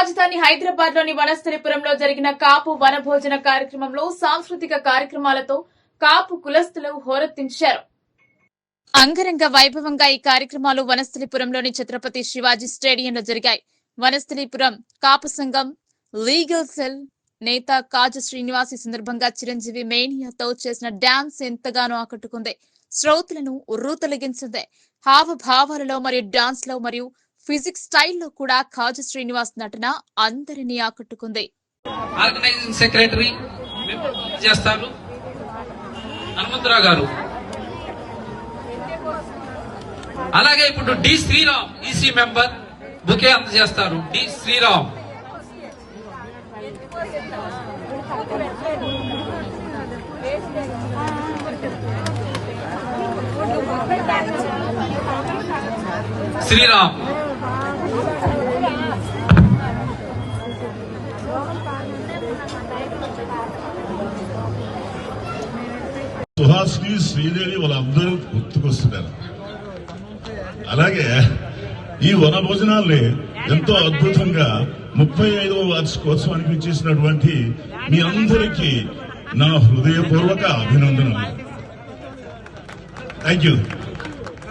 రాజధాని హైదరాబాద్లోని వనస్థలిపురంలో జరిగిన కాపు వనభోజన కార్యక్రమంలో సాంస్కృతిక కార్యక్రమాలతో కాపు కులస్తులు హోరెత్తించారు. అంగరంగ వైభవంగా ఈ కార్యక్రమాలు వనస్థలిపురంలోని ఛత్రపతి శివాజీ స్టేడియంలో జరిగాయి. వనస్థలిపురం కాపు సంఘం లీగల్ సెల్ నేత కాజు శ్రీనివాస్ ఈ సందర్భంగా చిరంజీవి మేనియాతో చేసిన డాన్స్ ఎంతగానో ఆకట్టుకుంది. శ్రోతలను ఉర్రూతలిగించింది. హావభావాలలో మరియు డాన్స్లో మరియు ఫిజిక్స్ స్టైల్లో కూడా కాజు శ్రీనివాస్ నటన అందరినీ ఆకట్టుకుంది. ఆర్గనైజింగ్ సెక్రటరీ చేస్తారు. హనుమంతరావు గారు. అలాగే ఇప్పుడు D Sriram EC member bouquet అందజేస్తారు డి శ్రీరామ్. శ్రీరామ్. సుహాస్ని శ్రీదేవి వాళ్ళందరూ గుర్తుకొస్తున్నారు. అలాగే ఈ వన భోజనాల్ని ఎంతో అద్భుతంగా ముప్పై ఐదవ వార్షికోత్సవానికి అనిపించేసినటువంటి మీ అందరికీ నా హృదయపూర్వక అభినందనలు. Thank you